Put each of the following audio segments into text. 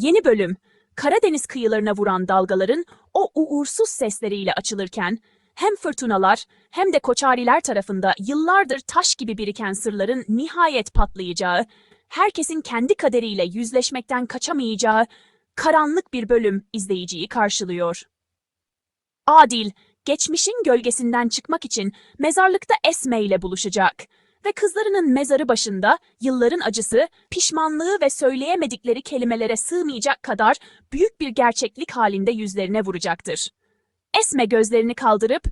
Yeni bölüm, Karadeniz kıyılarına vuran dalgaların o uğursuz sesleriyle açılırken, hem fırtınalar hem de koçariler tarafında yıllardır taş gibi biriken sırların nihayet patlayacağı, herkesin kendi kaderiyle yüzleşmekten kaçamayacağı karanlık bir bölüm izleyiciyi karşılıyor. Adil, geçmişin gölgesinden çıkmak için mezarlıkta Esme ile buluşacak ve kızlarının mezarı başında yılların acısı, pişmanlığı ve söyleyemedikleri kelimelere sığmayacak kadar büyük bir gerçeklik halinde yüzlerine vuracaktır. Esme gözlerini kaldırıp,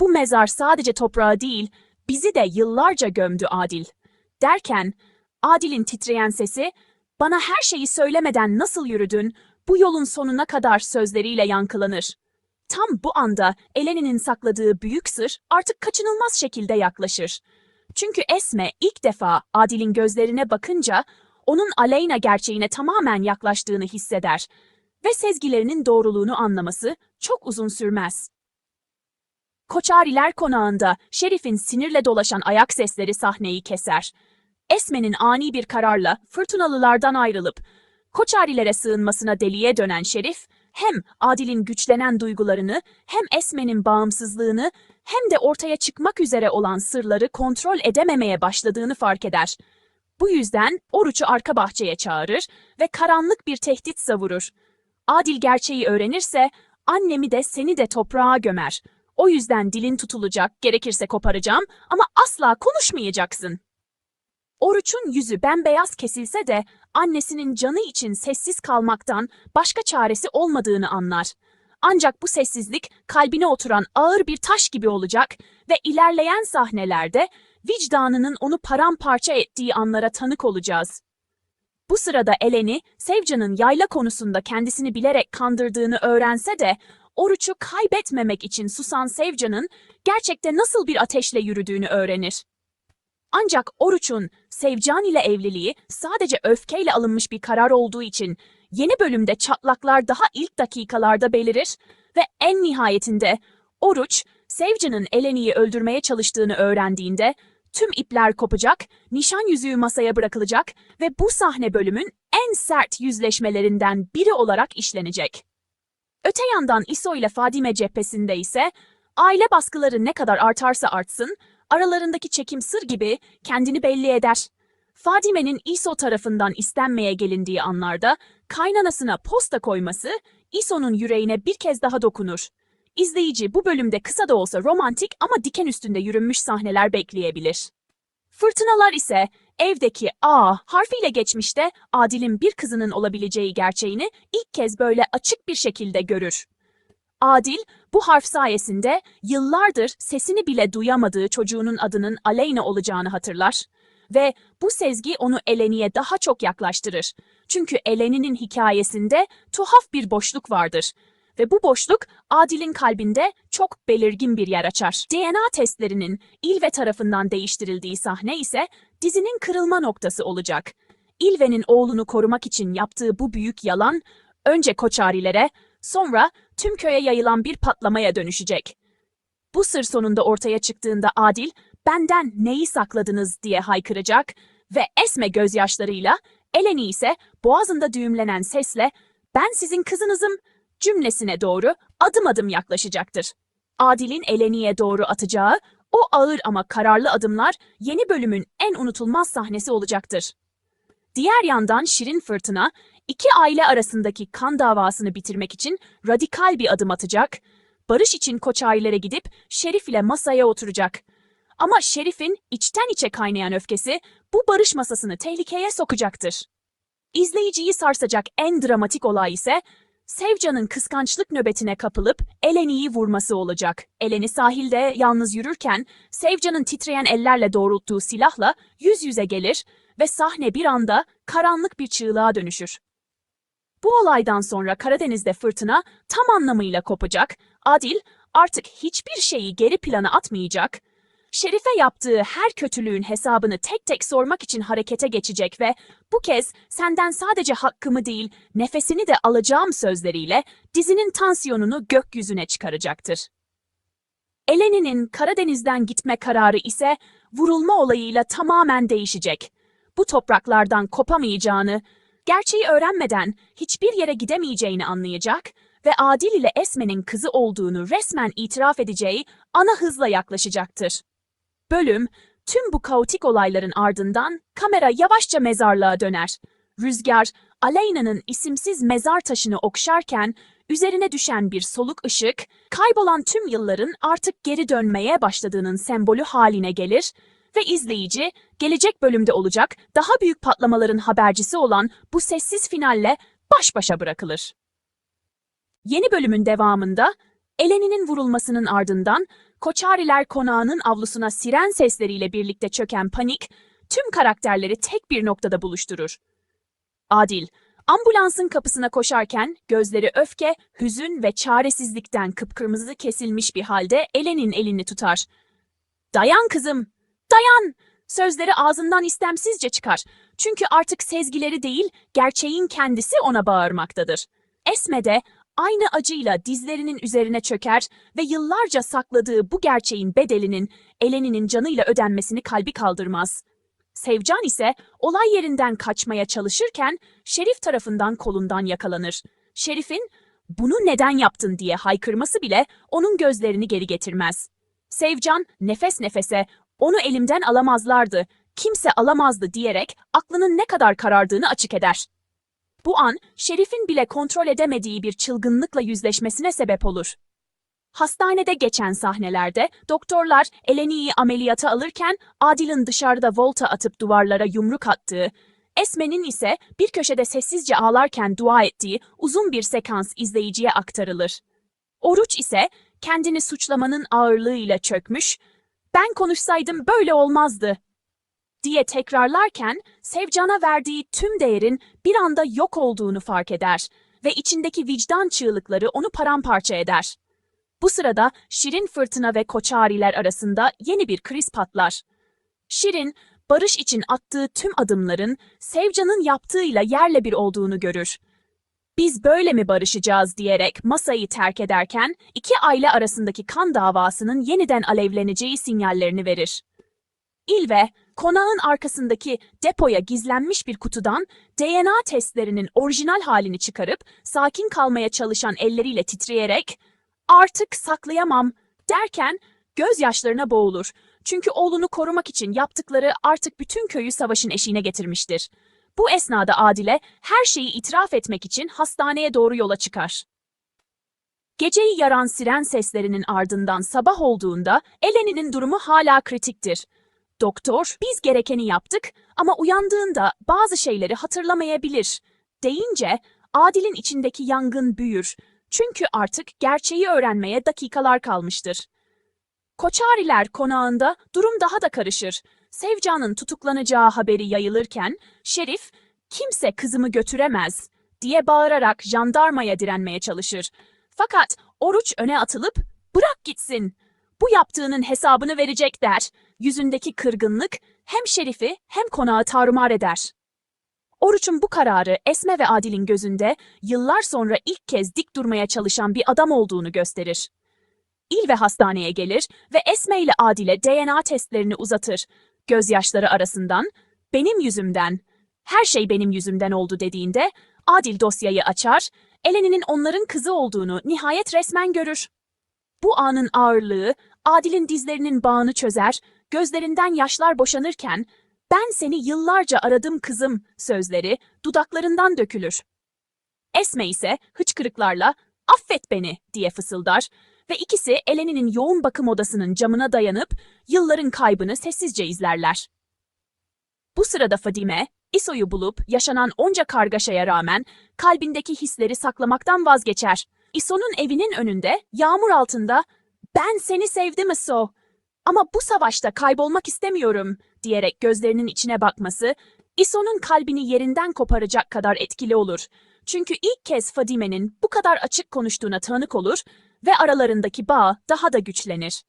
bu mezar sadece toprağı değil, bizi de yıllarca gömdü Adil. Derken, Adil'in titreyen sesi, bana her şeyi söylemeden nasıl yürüdün, bu yolun sonuna kadar sözleriyle yankılanır. Tam bu anda Eleni'nin sakladığı büyük sır artık kaçınılmaz şekilde yaklaşır. Çünkü Esme ilk defa Adil'in gözlerine bakınca onun Aleyna gerçeğine tamamen yaklaştığını hisseder ve sezgilerinin doğruluğunu anlaması çok uzun sürmez. Koçariler konağında Şerif'in sinirle dolaşan ayak sesleri sahneyi keser. Esme'nin ani bir kararla fırtınalılardan ayrılıp Koçarilere sığınmasına deliye dönen Şerif, hem Adil'in güçlenen duygularını, hem Esme'nin bağımsızlığını, hem de ortaya çıkmak üzere olan sırları kontrol edememeye başladığını fark eder. Bu yüzden Oruç'u arka bahçeye çağırır ve karanlık bir tehdit savurur. Adil gerçeği öğrenirse, annemi de seni de toprağa gömer. O yüzden dilin tutulacak, gerekirse koparacağım ama asla konuşmayacaksın. Oruç'un yüzü bembeyaz kesilse de annesinin canı için sessiz kalmaktan başka çaresi olmadığını anlar. Ancak bu sessizlik kalbine oturan ağır bir taş gibi olacak ve ilerleyen sahnelerde vicdanının onu paramparça ettiği anlara tanık olacağız. Bu sırada Eleni, Sevcan'ın yayla konusunda kendisini bilerek kandırdığını öğrense de Oruç'u kaybetmemek için susan Sevcan'ın gerçekte nasıl bir ateşle yürüdüğünü öğrenir. Ancak Oruç'un Sevcan ile evliliği sadece öfkeyle alınmış bir karar olduğu için yeni bölümde çatlaklar daha ilk dakikalarda belirir ve en nihayetinde Oruç, Sevcan'ın Eleni'yi öldürmeye çalıştığını öğrendiğinde tüm ipler kopacak, nişan yüzüğü masaya bırakılacak ve bu sahne bölümün en sert yüzleşmelerinden biri olarak işlenecek. Öte yandan İso ile Fadime cephesinde ise aile baskıları ne kadar artarsa artsın, aralarındaki çekim sır gibi kendini belli eder. Fadime'nin İso tarafından istenmeye gelindiği anlarda kaynanasına posta koyması İso'nun yüreğine bir kez daha dokunur. İzleyici bu bölümde kısa da olsa romantik ama diken üstünde yürünmüş sahneler bekleyebilir. Fırtınalar ise evdeki A harfiyle geçmişte Adil'in bir kızının olabileceği gerçeğini ilk kez böyle açık bir şekilde görür. Adil, bu harf sayesinde yıllardır sesini bile duyamadığı çocuğunun adının Aleyna olacağını hatırlar. Ve bu sezgi onu Eleni'ye daha çok yaklaştırır. Çünkü Eleni'nin hikayesinde tuhaf bir boşluk vardır. Ve bu boşluk Adil'in kalbinde çok belirgin bir yer açar. DNA testlerinin İlve tarafından değiştirildiği sahne ise dizinin kırılma noktası olacak. İlve'nin oğlunu korumak için yaptığı bu büyük yalan önce Koçarilere, sonra tüm köye yayılan bir patlamaya dönüşecek. Bu sır sonunda ortaya çıktığında Adil, benden neyi sakladınız diye haykıracak ve Esme gözyaşlarıyla, Eleni ise boğazında düğümlenen sesle, ben sizin kızınızım cümlesine doğru adım adım yaklaşacaktır. Adil'in Eleni'ye doğru atacağı o ağır ama kararlı adımlar yeni bölümün en unutulmaz sahnesi olacaktır. Diğer yandan Şirin Fırtına, iki aile arasındaki kan davasını bitirmek için radikal bir adım atacak, barış için Koçarilere gidip Şerif ile masaya oturacak. Ama Şerif'in içten içe kaynayan öfkesi bu barış masasını tehlikeye sokacaktır. İzleyiciyi sarsacak en dramatik olay ise Sevcan'ın kıskançlık nöbetine kapılıp Eleni'yi vurması olacak. Eleni sahilde yalnız yürürken Sevcan'ın titreyen ellerle doğrulttuğu silahla yüz yüze gelir ve sahne bir anda karanlık bir çığlığa dönüşür. Bu olaydan sonra Karadeniz'de fırtına tam anlamıyla kopacak, Adil artık hiçbir şeyi geri plana atmayacak, Şerife yaptığı her kötülüğün hesabını tek tek sormak için harekete geçecek ve bu kez senden sadece hakkımı değil, nefesini de alacağım sözleriyle dizinin tansiyonunu gökyüzüne çıkaracaktır. Eleni'nin Karadeniz'den gitme kararı ise vurulma olayıyla tamamen değişecek. Bu topraklardan kopamayacağını, gerçeği öğrenmeden hiçbir yere gidemeyeceğini anlayacak ve Adil ile Esme'nin kızı olduğunu resmen itiraf edeceği ana hızla yaklaşacaktır. Bölüm, tüm bu kaotik olayların ardından kamera yavaşça mezarlığa döner. Rüzgar, Aleyna'nın isimsiz mezar taşını okşarken üzerine düşen bir soluk ışık, kaybolan tüm yılların artık geri dönmeye başladığının sembolü haline gelir ve izleyici, gelecek bölümde olacak daha büyük patlamaların habercisi olan bu sessiz finalle baş başa bırakılır. Yeni bölümün devamında, Eleni'nin vurulmasının ardından Koçariler konağının avlusuna siren sesleriyle birlikte çöken panik, tüm karakterleri tek bir noktada buluşturur. Adil, ambulansın kapısına koşarken gözleri öfke, hüzün ve çaresizlikten kıpkırmızı kesilmiş bir halde Elen'in elini tutar. Dayan kızım, dayan! Sözleri ağzından istemsizce çıkar. Çünkü artık sezgileri değil, gerçeğin kendisi ona bağırmaktadır. Esme de aynı acıyla dizlerinin üzerine çöker ve yıllarca sakladığı bu gerçeğin bedelinin Eleni'nin canıyla ödenmesini kalbi kaldırmaz. Sevcan ise olay yerinden kaçmaya çalışırken Şerif tarafından kolundan yakalanır. Şerif'in bunu neden yaptın diye haykırması bile onun gözlerini geri getirmez. Sevcan nefes nefese onu elimden alamazlardı, kimse alamazdı diyerek aklının ne kadar karardığını açık eder. Bu an Şerif'in bile kontrol edemediği bir çılgınlıkla yüzleşmesine sebep olur. Hastanede geçen sahnelerde doktorlar Eleni'yi ameliyata alırken Adil'in dışarıda volta atıp duvarlara yumruk attığı, Esme'nin ise bir köşede sessizce ağlarken dua ettiği uzun bir sekans izleyiciye aktarılır. Oruç ise kendini suçlamanın ağırlığıyla çökmüş, ben konuşsaydım böyle olmazdı diye tekrarlarken Sevcan'a verdiği tüm değerin bir anda yok olduğunu fark eder ve içindeki vicdan çığlıkları onu paramparça eder. Bu sırada Şirin Fırtına ve Koçariler arasında yeni bir kriz patlar. Şirin, barış için attığı tüm adımların Sevcan'ın yaptığıyla yerle bir olduğunu görür. Biz böyle mi barışacağız diyerek masayı terk ederken iki aile arasındaki kan davasının yeniden alevleneceği sinyallerini verir. İlve, konağın arkasındaki depoya gizlenmiş bir kutudan DNA testlerinin orijinal halini çıkarıp sakin kalmaya çalışan elleriyle titreyerek artık saklayamam derken gözyaşlarına boğulur. Çünkü oğlunu korumak için yaptıkları artık bütün köyü savaşın eşiğine getirmiştir. Bu esnada Adile her şeyi itiraf etmek için hastaneye doğru yola çıkar. Geceyi yaran siren seslerinin ardından sabah olduğunda Eleni'nin durumu hala kritiktir. Doktor, biz gerekeni yaptık ama uyandığında bazı şeyleri hatırlamayabilir deyince Adil'in içindeki yangın büyür. Çünkü artık gerçeği öğrenmeye dakikalar kalmıştır. Koçariler konağında durum daha da karışır. Sevcan'ın tutuklanacağı haberi yayılırken Şerif, kimse kızımı götüremez diye bağırarak jandarmaya direnmeye çalışır. Fakat Oruç öne atılıp bırak gitsin, bu yaptığının hesabını verecek der. Yüzündeki kırgınlık hem Şerif'i hem konağı tarumar eder. Oruç'un bu kararı Esme ve Adil'in gözünde yıllar sonra ilk kez dik durmaya çalışan bir adam olduğunu gösterir. İl ve hastaneye gelir ve Esme ile Adil'e DNA testlerini uzatır. Gözyaşları arasından, benim yüzümden, her şey benim yüzümden oldu dediğinde Adil dosyayı açar, Eleni'nin onların kızı olduğunu nihayet resmen görür. Bu anın ağırlığı Adil'in dizlerinin bağını çözer, gözlerinden yaşlar boşanırken ben seni yıllarca aradım kızım sözleri dudaklarından dökülür. Esme ise hıçkırıklarla affet beni diye fısıldar ve ikisi Eleni'nin yoğun bakım odasının camına dayanıp yılların kaybını sessizce izlerler. Bu sırada Fadime, İso'yu bulup yaşanan onca kargaşaya rağmen kalbindeki hisleri saklamaktan vazgeçer. İso'nun evinin önünde, yağmur altında ''Ben seni sevdim İso ama bu savaşta kaybolmak istemiyorum.'' diyerek gözlerinin içine bakması, İso'nun kalbini yerinden koparacak kadar etkili olur. Çünkü ilk kez Fadime'nin bu kadar açık konuştuğuna tanık olur ve aralarındaki bağ daha da güçlenir.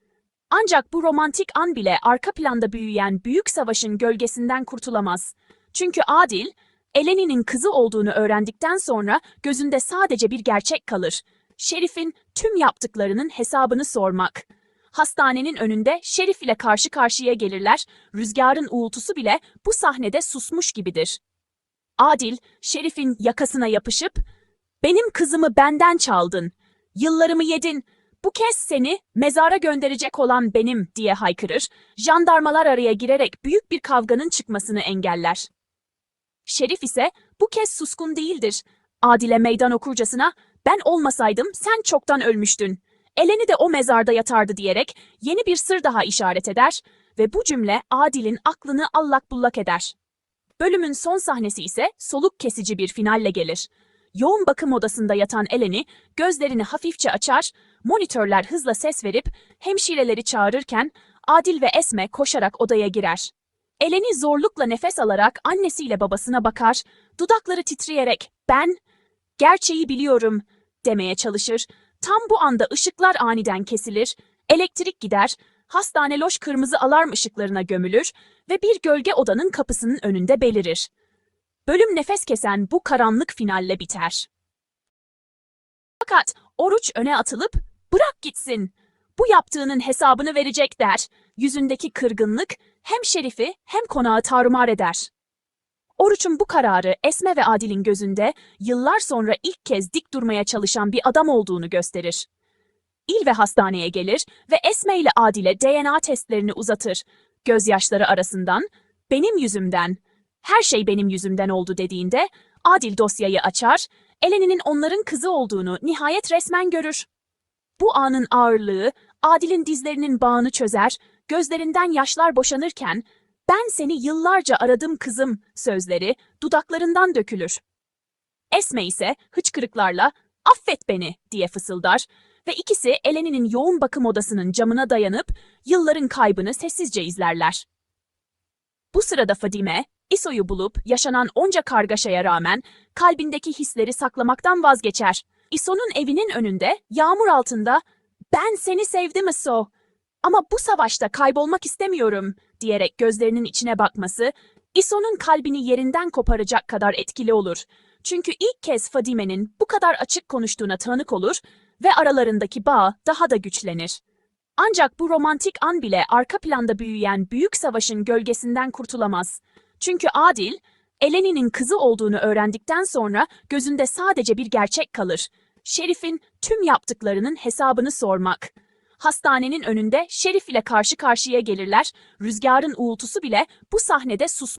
Ancak bu romantik an bile arka planda büyüyen büyük savaşın gölgesinden kurtulamaz. Çünkü Adil, Eleni'nin kızı olduğunu öğrendikten sonra gözünde sadece bir gerçek kalır. Şerif'in tüm yaptıklarının hesabını sormak. Hastanenin önünde Şerif ile karşı karşıya gelirler, rüzgarın uğultusu bile bu sahnede susmuş gibidir. Adil, Şerif'in yakasına yapışıp, benim kızımı benden çaldın, yıllarımı yedin, bu kez seni mezara gönderecek olan benim diye haykırır, jandarmalar araya girerek büyük bir kavganın çıkmasını engeller. Şerif ise bu kez suskun değildir. Adile meydan okurcasına ben olmasaydım sen çoktan ölmüştün. Eleni de o mezarda yatardı diyerek yeni bir sır daha işaret eder ve bu cümle Adil'in aklını allak bullak eder. Bölümün son sahnesi ise soluk kesici bir finalle gelir. Yoğun bakım odasında yatan Eleni gözlerini hafifçe açar, monitörler hızla ses verip hemşireleri çağırırken Adil ve Esme koşarak odaya girer. Eleni zorlukla nefes alarak annesiyle babasına bakar, dudakları titreyerek ben, gerçeği biliyorum demeye çalışır. Tam bu anda ışıklar aniden kesilir, elektrik gider, hastane loş kırmızı alarm ışıklarına gömülür ve bir gölge odanın kapısının önünde belirir. Bölüm nefes kesen bu karanlık finalle biter. Fakat Oruç öne atılıp bırak gitsin. Bu yaptığının hesabını verecek der. Yüzündeki kırgınlık hem Şerif'i hem konağı tarumar eder. Oruç'un bu kararı Esme ve Adil'in gözünde yıllar sonra ilk kez dik durmaya çalışan bir adam olduğunu gösterir. İl ve hastaneye gelir ve Esme ile Adil'e DNA testlerini uzatır. Gözyaşları arasından benim yüzümden, her şey benim yüzümden oldu dediğinde Adil dosyayı açar, Eleni'nin onların kızı olduğunu nihayet resmen görür. Bu anın ağırlığı Adil'in dizlerinin bağını çözer, gözlerinden yaşlar boşanırken ben seni yıllarca aradım kızım sözleri dudaklarından dökülür. Esme ise hıçkırıklarla affet beni diye fısıldar ve ikisi Eleni'nin yoğun bakım odasının camına dayanıp yılların kaybını sessizce izlerler. Bu sırada Fadime, İso'yu bulup yaşanan onca kargaşaya rağmen kalbindeki hisleri saklamaktan vazgeçer. İso'nun evinin önünde yağmur altında ben seni sevdim İso ama bu savaşta kaybolmak istemiyorum diyerek gözlerinin içine bakması İso'nun kalbini yerinden koparacak kadar etkili olur. Çünkü ilk kez Fadime'nin bu kadar açık konuştuğuna tanık olur ve aralarındaki bağ daha da güçlenir. Ancak bu romantik an bile arka planda büyüyen büyük savaşın gölgesinden kurtulamaz. Çünkü Adil, Eleni'nin kızı olduğunu öğrendikten sonra gözünde sadece bir gerçek kalır. Şerif'in tüm yaptıklarının hesabını sormak. Hastanenin önünde Şerif ile karşı karşıya gelirler, rüzgarın uğultusu bile bu sahnede sus